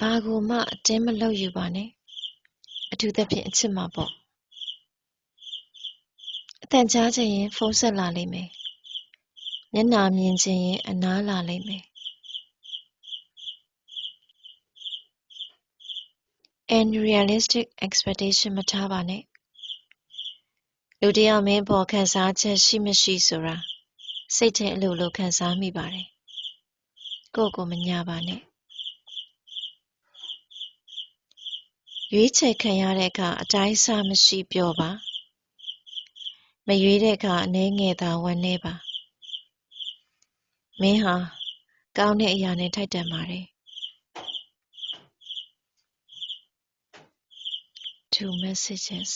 ဘာကိုမှအတင်းမလုပ်ယူပါနဲ့အထူးသဖြင့်အချစ်မှာပေါ့အတန်ကြားချင်ရင်ဖုန်းဆက်လာလိမ့်မယ်မျက်နှာမြင်ချင်ရင်အနားလာလိမ့်မယ် unrealistic expectation မထားပါနဲ့လူတစ်ယောက်မင်းပေါ်ခံစားချက်ရှိမရှိဆိုတာစိတ်ထဲအလိုလိုခံစားမိပါတယ်ကိုယ့်ကိုမညာပါနဲ့ ရွေးချယ်ခံရတဲ့အခါအတိုင်းအဆမရှိပျော်ပါမရွေးတဲ့အခါအနှဲငယ်သာဝမ်းနည်းပါမင်းဟာကောင်းတဲ့အရာနဲ့ထိုက်တန်ပါတယ် two messages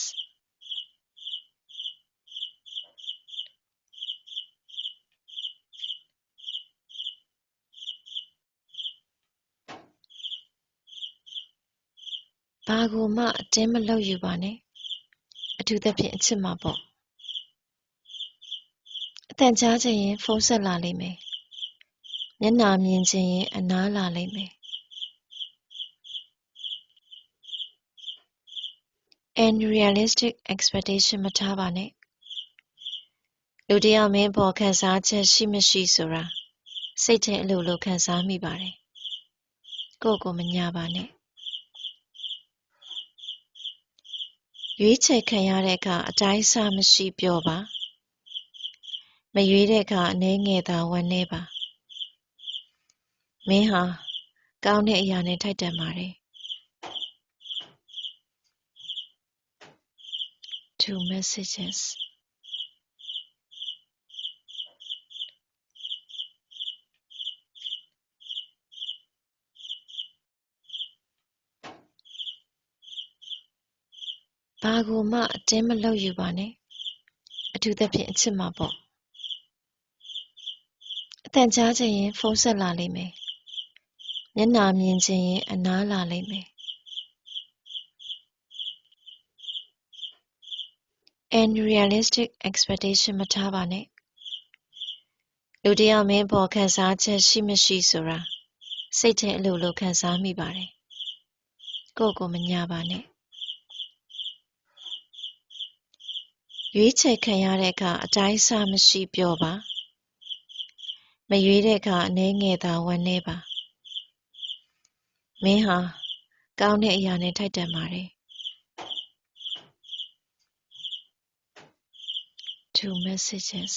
ဘာကိုမှအတင်းမလုပ်ယူပါနဲ့အထူးသဖြင့်အချစ်မှာပေါ့အတန်ကြားချင်ရင်ဖုန်းဆက်လာလိမ့်မယ်မျက်နှာမြင်ချင်ရင်အနားလာလိမ့်မယ် unrealistic expectation မထားပါနဲ့လူတစ်ယောက်မင်းပေါ်ခံစားချက်ရှိမရှိဆိုတာစိတ်ထဲအလိုလိုခံစားမိပါတယ်ကိုယ့်ကိုမညာပါနဲ့ ရွေးချယ်ခံရတဲ့အခါအတိုင်းအဆမရှိပျော်ပါမရွေးတဲ့အခါအနှဲငယ်သာဝမ်းနည်းပါမင်းဟာကောင်းတဲ့အရာနဲ့ထိုက်တန်ပါတယ် two messages ဘာကိုမှအတင်းမလုပ်ယူပါနဲ့အထူးသဖြင့်အချစ်မှာပေါ့အတန်ကြားချင်ရင်ဖုန်းဆက်လာလိမ့်မယ်မျက်နှာမြင်ချင်ရင်အနားလာလိမ့်မယ် unrealistic expectation မထားပါနဲ့လူတစ်ယောက်မင်းပေါ်ခံစားချက်ရှိမရှိဆိုတာစိတ်ထဲအလိုလိုခံစားမိပါတယ်ကိုယ့်ကိုမညာပါနဲ့ ရွေးချယ်ခံရတဲ့အခါအတိုင်းအဆမရှိပျော်ပါမရွေးတဲ့အခါအနှဲငယ်သာဝမ်းနည်းပါမင်းဟာကောင်းတဲ့အရာနဲ့ထိုက်တန်ပါတယ် two messages